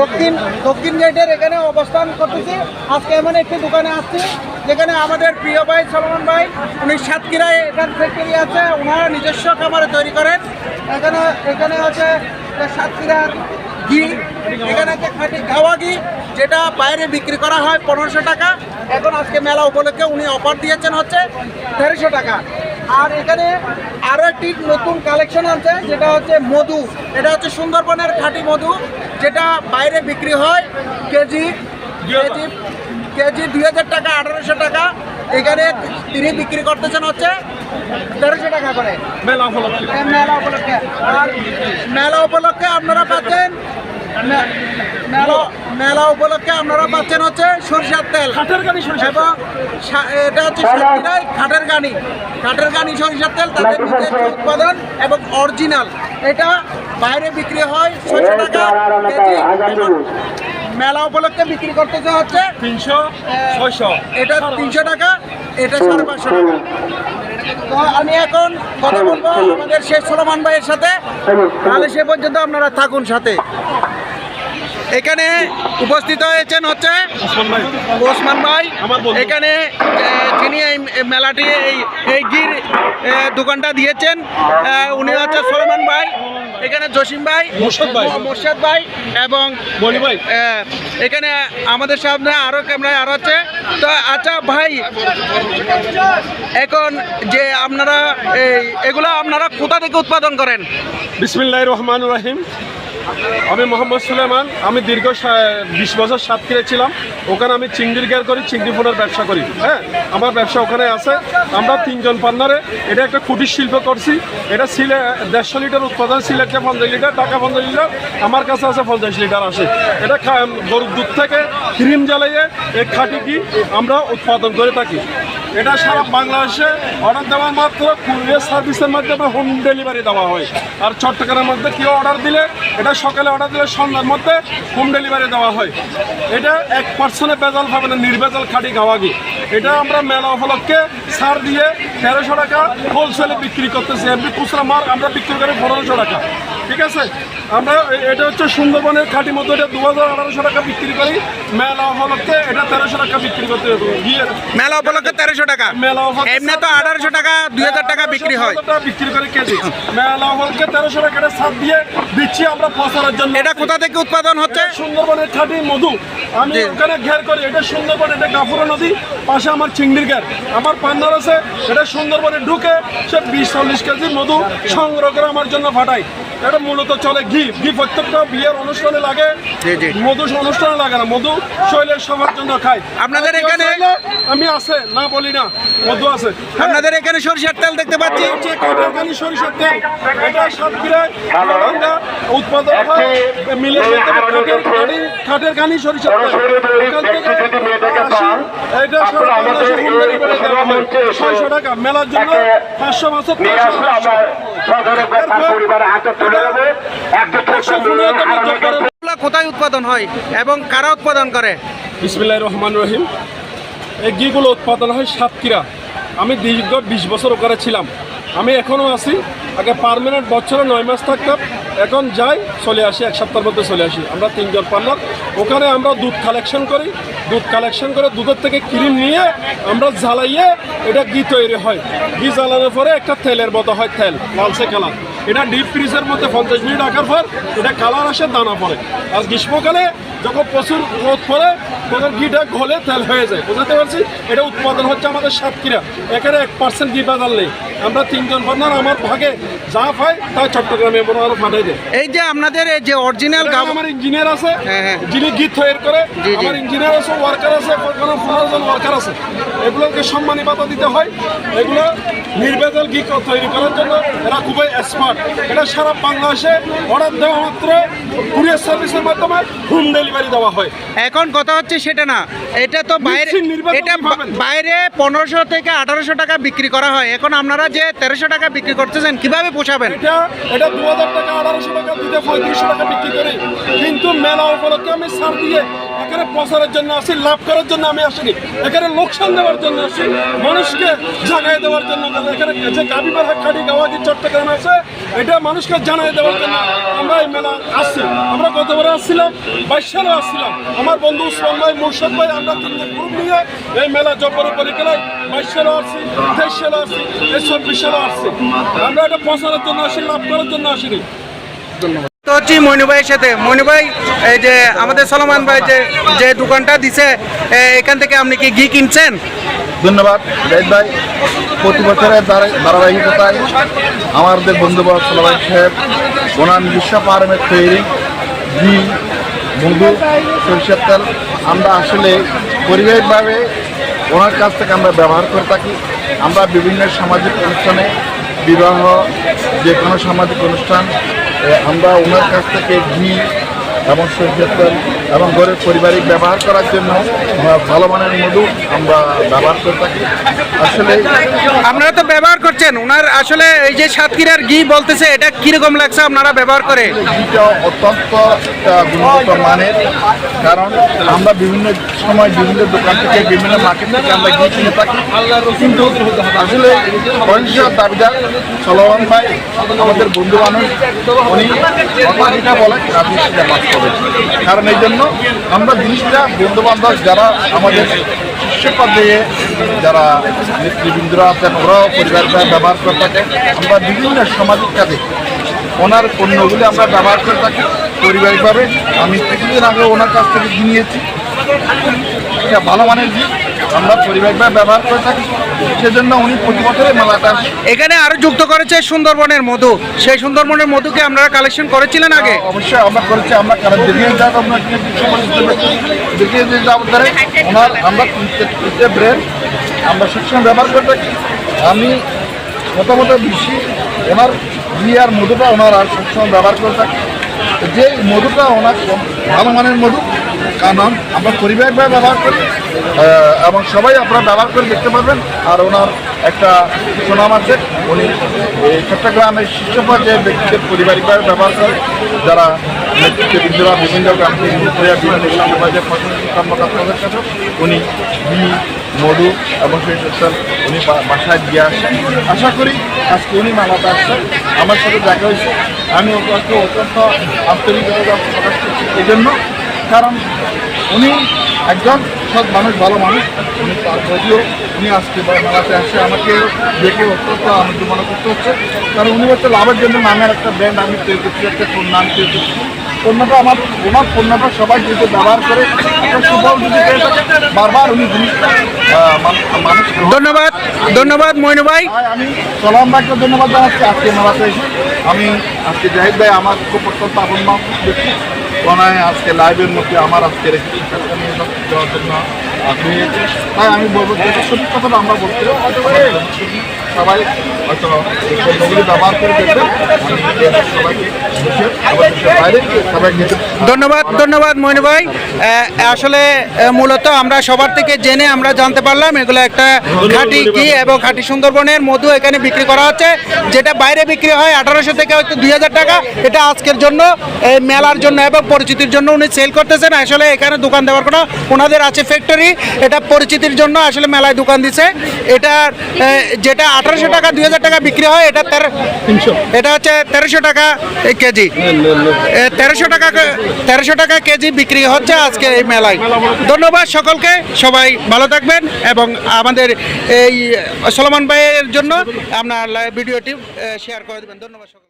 দক্ষিণ দক্ষিণ গেটের এখানে অবস্থান করতেছি। আজকে এমন একটি দোকানে আসছি, যেখানে আমাদের প্রিয় ভাই সলমান ভাই, উনি সাতক্ষীরায় এখান ফ্যাক্টরি আছে, ওনারা নিজস্ব খামারে তৈরি করেন। এখানে এখানে যে সাতক্ষীরার ঘি, এখানে আছে খাঁটি গাওয়া ঘি, যেটা বাইরে বিক্রি করা হয় পনেরোশো টাকা। এখন আজকে মেলা উপলক্ষে উনি অফার দিয়েছেন হচ্ছে দেড়শো টাকা। আর এখানে আরও একটি নতুন কালেকশন আছে যেটা হচ্ছে মধু। এটা হচ্ছে সুন্দরবনের খাঁটি মধু যেটা বাইরে বিক্রি হয় কেজি কেজি কেজি দুই হাজার টাকা আঠারোশো টাকা। এখানে তিনি বিক্রি করতেছেন হচ্ছে তেরোশো টাকা করে। মেলা উপলক্ষে। মেলা উপলক্ষে। আর মেলা উপলক্ষে আপনারা পাচ্ছেন মেলা মেলা উপলক্ষে আপনারা পাচ্ছেন হচ্ছে সরষের তেল। এবং সা- এটা হচ্ছে খাটের গানি। খাটের গানি সরিষার তেল তাদের নিজস্ব উৎপাদন এবং অরিজিনাল। এটা বাইরে বিক্রি হয় ছয়শো টাকা কেজি। মেলা উপলক্ষে বিক্রি করতেছে হচ্ছে তিনশো ছয়শো। এটা তিনশো টাকা এটা সাড়ে পাঁচশো টাকা। তো আমি এখন কথা বলব আমাদের শেষ সলমান ভাইয়ের সাথে। তাহলে সে পর্যন্ত আপনারা থাকুন সাথে। এখানে উপস্থিত হয়েছেন হচ্ছে ওসমান ভাই। এখানে যিনি এই মেলাটি এই এই গির দোকানটা দিয়েছেন উনি হচ্ছে সলমান ভাই এখানে জসিম ভাই মোর্শেদ ভাই। এবং ভাই। এখানে আমাদের সামনে আরও ক্যামেরায় আরও আছে। তো আচ্ছা ভাই এখন যে আপনারা এই এগুলো আপনারা কোথা থেকে উৎপাদন করেন? বিসমিল্লাহ রহমান রাহিম। আমি মোহাম্মদ সুলেমান, আমি দীর্ঘ বিশ বছর সাতক্ষীরে ছিলাম। ওখানে আমি চিংড়ির গের করি, চিংড়ি ফোনের ব্যবসা করি। হ্যাঁ আমার ব্যবসা ওখানে আছে। আমরা তিনজন পার্টনারে এটা একটা কুটির শিল্প করছি। এটা সিলে দেড়শো লিটার উৎপাদন সিলেটে পঞ্চাশ লিটার টাকা পঞ্চাশ লিটার, আমার কাছে আছে পঞ্চাশ লিটার আসে। এটা গরুর দুধ থেকে ক্রিম জ্বালাইয়ে এই খাঁটি কি আমরা উৎপাদন করে থাকি। এটা সারা বাংলাদেশে অর্ডার দেওয়ার মাত্র কুরিয়ার সার্ভিসের মাধ্যমে হোম ডেলিভারি দেওয়া হয়। আর চট্টগ্রামের মধ্যে কেউ অর্ডার দিলে? এটা সকালে অর্ডার দিলে সন্ধ্যার মধ্যে হোম ডেলিভারি দেওয়া হয়। এটা এক পার্সেন্টে বেজাল পাবে না, নির্বেজাল খাঁটি গাওয়াগি। এটা আমরা মেলা উপলক্ষে সার দিয়ে তেরোশো টাকা হোলসেলে বিক্রি করতেছি। এমনি খুচরা মাল আমরা বিক্রি করি পনেরোশো টাকা। ঠিক আছে? আমরা এটা হচ্ছে সুন্দরবনের খাঁটি মতো এটা দু হাজার আঠারোশো টাকা বিক্রি করি। মেলা উপলক্ষে এটা তেরোশো টাকা বিক্রি করতে মেলা উপলক্ষে তেরোশো টাকা। মেলা উপলক্ষে এমনি তো আঠারোশো টাকা দুই হাজার টাকা বিক্রি হয়। বিক্রি করে কেজি। মেলা উপলক্ষে তেরোশো টাকা ছাদ দিয়ে দিচ্ছি আমরা প্রচারের জন্য। এটা কোথা থেকে উৎপাদন হচ্ছে? সুন্দরবনের খাঁটি মধু। আমি ওখানে ঘের করি। এটা সুন্দরবন এটা গাফুরা নদী পাশে আমার চিংড়ির ঘের। আমার পান্নার আছে এটা সুন্দরবনে ঢুকে সে বিশ চল্লিশ কেজি মধু সংগ্রহ করে আমার জন্য ফাটাই এটা মূলত চলে ঘি। ঘি প্রত্যেকটা বিয়ের অনুষ্ঠানে লাগে। জি, জি। মধু অনুষ্ঠানে লাগে না। মধু শৈলের সবার জন্য খাই। আপনাদের এখানে- আমি আছে না বলি না মধু আছে। হ্যাঁ। আপনাদের এখানে সরিষার তেল দেখতে পাচ্ছি। কাটারখানি সরিষার তেল। এটা সাতক্ষীরায় উৎপাদন হয়। গাড়ি খাটের গানি সরিষার তেল। এখান থেকে এটা ছয়শো টাকা মেলার জন্য পাঁচশো কোথায় উৎপাদন হয় এবং কারা উৎপাদন করে? বিসমিল্লাহ রহমান রহিম। এই গিগুলো উৎপাদন হয় সাতক্ষীরা। আমি দীর্ঘ বিশ বছর ওখানে ছিলাম। আমি এখনও আছি। আগে পারমানেন্ট বছরে নয় মাস থাকতাম। এখন যাই, চলে আসি, এক সপ্তাহের মধ্যে চলে আসি। আমরা তিনজন পার্লার ওখানে আমরা দুধ কালেকশন করি। দুধ কালেকশন করে দুধের থেকে ক্রিম নিয়ে আমরা জ্বালাইয়ে এটা ঘি তৈরি হয়। ঘি জ্বালানোর পরে একটা তেলের মতো হয় তেল লালসে কালার এটা ডিপ ফ্রিজের মধ্যে পঞ্চাশ মিনিট রাখার পর এটা কালার আসে দানা পড়ে আর গ্রীষ্মকালে যখন প্রচুর রোদ পড়ে তখন ঘিটা ঘলে তেল হয়ে যায়। বুঝতে পারছি? এটা উৎপাদন হচ্ছে আমাদের সাতক্ষীরা। এখানে এক পার্সেন্ট ঘি বাজার নেই। আমরা তিনজন পার্টনার আমার ভাগে যা পাই তা চট্টগ্রামে বড় আরও পাঠাই দেয়। এই যে আপনাদের এই যে অরিজিনাল আমার ইঞ্জিনিয়ার আছে হ্যাঁ, হ্যাঁ। যিনি গীত তৈরি করে। আমার ইঞ্জিনিয়ার আছে ওয়ার্কার আছে পনেরো জন ওয়ার্কার আছে। এগুলোকে সম্মানী পাতা দিতে হয়। এগুলো নির্বেদল গীত তৈরি করার জন্য এরা খুবই স্মার্ট এটা সারা বাংলাদেশে অর্ডার দেওয়া মাত্র কুরিয়ার সার্ভিসের মাধ্যমে হোম ডেলিভারি দেওয়া হয়। এখন কথা হচ্ছে সেটা না। এটা তো বাইরে এটা বাইরে পনেরোশো থেকে আঠারোশো টাকা বিক্রি করা হয়। এখন আপনারা যে তেরোশো টাকা বিক্রি করতেছেন কীভাবে পোষাবেন? এটা এটা দু হাজার টাকা আঠারোশো টাকা দিতে পঁয়ত্রিশশো টাকা বিক্রি করি। কিন্তু মেলা উপলক্ষে আমি ছাড় দিয়ে এখানে প্রচারের জন্য আসি, লাভ করার জন্য আমি আসিনি। এখানে লোকসান দেওয়ার জন্য আসি, মানুষকে জানাই দেওয়ার জন্য এখানে যে কাবিবার খাটি গাওয়াজি, চট্টগ্রামে আছে, এটা মানুষকে জানাই দেওয়ার জন্য আমরা এই মেলা আসছি। আমরা গতবার আসছিলাম বাইশ সালে আসছিলাম। আমার বন্ধু উসমান ভাই, মুর্শদ ভাই, আমরা তিনজন গ্রুপ নিয়ে এই মেলা জব্বর পরিকলায় বাইশ সালে আসছি তেইশ সালে আসছি, এই চব্বিশ সালে আসছি। আমরা এটা প্রচারের জন্য আসি, লাভ করার জন্য আসিনি। তো হচ্ছি মইনু ভাইয়ের সাথে। মইনু ভাই, এই যে আমাদের সলমান ভাই যে যে দোকানটা দিছে এখান থেকে আপনি কি ঘি কিনছেন? ধন্যবাদ, জাহিদ ভাই। প্রতি বছরের ধারা- ধারাবাহিকতায় আমাদের বন্ধুবর সলাবাই সাহেব ওনার নিজস্ব ফার্মের তৈরি, ঘি, মধু, সরিষার তেল। আমরা আসলে পরিবারিকভাবে ওনার কাছ থেকে আমরা ব্যবহার করে থাকি। আমরা বিভিন্ন সামাজিক অনুষ্ঠানে, বিবাহ যে কোনো সামাজিক অনুষ্ঠান আমরা ওনার কাছ থেকে ঘি এবং সরিষার তেল এবং ঘরের পারিবারিক ব্যবহার করার জন্য ভালো মানের মধু আমরা ব্যবহার করে থাকি। আসলে আপনারা তো ব্যবহার করছেন ওনার আসলে এই যে সাতক্ষীরার ঘি বলতেছে এটা কীরকম লাগছে আপনারা ব্যবহার করে? ঘিটা অত্যন্ত গুণগত মানের কারণ আমরা বিভিন্ন সময় বিভিন্ন দোকান থেকে বিভিন্ন মার্কেট থেকে আমরা ঘি কিনে থাকি। কিন্তু আসলে দাবিদার চলমান ভাই আমাদের বন্ধু মানুষ উনি কথা যেটা বলে আপনি সেটা করবেন কারণ এই জন্য আমরা জিনিসটা বন্ধু বান্ধব যারা আমাদের শীর্ষ দিয়ে, যারা নেতৃবৃন্দরা আছেন, ওরাও পরিবার ব্যবহার করে থাকে আমরা বিভিন্ন সামাজিক কাজে ওনার পণ্যগুলি আমরা ব্যবহার করে থাকি। পরিবারিকভাবে আমি কিছুদিন আগে ওনার কাছ থেকে কিনিয়েছি এটা ভালো মানের ঘি আমরা পরিবারিকভাবে ব্যবহার করে থাকি সেজন্য উনি প্রতি বছরে মেলাটা এখানে আরও যুক্ত করেছে সুন্দরবনের মধু। সেই সুন্দরবনের মধুকে আপনারা কালেকশন করেছিলেন আগে? অবশ্যই আমরা করেছি আমরা কারণ দেখিয়ে যাব আমরা দেখিয়ে দিয়ে যাব ধরে ওনার আমরা ব্রেড আমরা সবসময় ব্যবহার করে থাকি। আমি মোটামুটি বেশি ওনার ঘি আর মধুটা ওনার আর সবসময় ব্যবহার করে থাকি। যে মধুটা ওনার ভালো মানের মধু কারণ আমরা পরিবারভাবে ব্যবহার করি এবং সবাই আপনারা ব্যবহার করে দেখতে পারবেন। আর ওনার একটা সুনাম আছে, উনি চট্টগ্রামের শীর্ষ পর্যায়ে ব্যক্তিদের পরিবারিকভাবে ব্যবহার করে, যারা নেতৃত্ববৃন্দরা বিভিন্ন গ্রাম থেকে ঘুরে বিভিন্ন প্রশাসনিক কর্মকর্তাদের কাছে। উনি ঘি মধু এবং সেই সব উনি বাসায় দিয়ে আসেন। আশা করি আজকে উনি মালাতে আসছেন। আমার সাথে দেখা হয়েছে। আমি ওকে অত্যন্ত আন্তরিকতা প্রকাশ করছি। এই জন্য কারণ উনি একজন সৎ মানুষ ভালো মানুষ। উনি তার যদিও উনি আজকে মেলাতে আসে আমাকে দেখে অত্যন্ত আনন্দ মনে করতে হচ্ছে। কারণ উনি হচ্ছে লাভের জন্য নামের একটা ব্র্যান্ড আমি তৈরি করছি একটা নাম তৈরি করছি। পণ্যটা আমার ওনার পণ্যটা সবাই যদি ব্যবহার করে একটা সুফল যদি পেয়ে থাকে বারবার উনি জিনিসটা মানুষ ধন্যবাদ ধন্যবাদ মইনু ভাই। ভাই, আমি সলাম ভাইকে ধন্যবাদ জানাচ্ছি আজকে মেলাতে এসে। আমি আজকে জাহিদ ভাই আমার খুব অত্যন্ত আপন ব্যক্তি। কোনায় আজকে লাইভের মধ্যে আমার আজকের একটি সাক্ষাৎকার নিয়ে দেওয়ার জন্য হয়েছে। তাই আমি বলব যেটা সঠিক কথাটা আমরা বলতে সবাই হয়তো ব্যবহার করে দেখবেন আমি সবাইকে ধন্যবাদ ধন্যবাদ মইনু ভাই। আসলে মূলত আমরা সবার থেকে জেনে আমরা জানতে পারলাম এগুলো একটা খাঁটি ঘি এবং খাঁটি সুন্দরবনের মধু এখানে বিক্রি করা হচ্ছে। যেটা বাইরে বিক্রি হয় আঠারোশো থেকে হয়তো দুই হাজার টাকা। এটা আজকের জন্য এই মেলার জন্য এবং পরিচিতির জন্য উনি সেল করতেছেন। আসলে এখানে দোকান দেওয়ার কোনো ওনাদের আছে ফ্যাক্টরি এটা পরিচিতির জন্য আসলে মেলায় দোকান দিছে। এটা যেটা আঠারোশো টাকা দুই হাজার টাকা বিক্রি হয় এটা তেরো এটা হচ্ছে তেরোশো টাকা কেজি। এ, তেরোশো টাকা তেরোশো টাকা কেজি বিক্রি হচ্ছে আজকে এই মেলায়। ধন্যবাদ সকলকে, সবাই ভালো থাকবেন এবং আমাদের এই সলমান ভাইয়ের জন্য আপনার ভিডিওটি শেয়ার করে দেবেন। ধন্যবাদ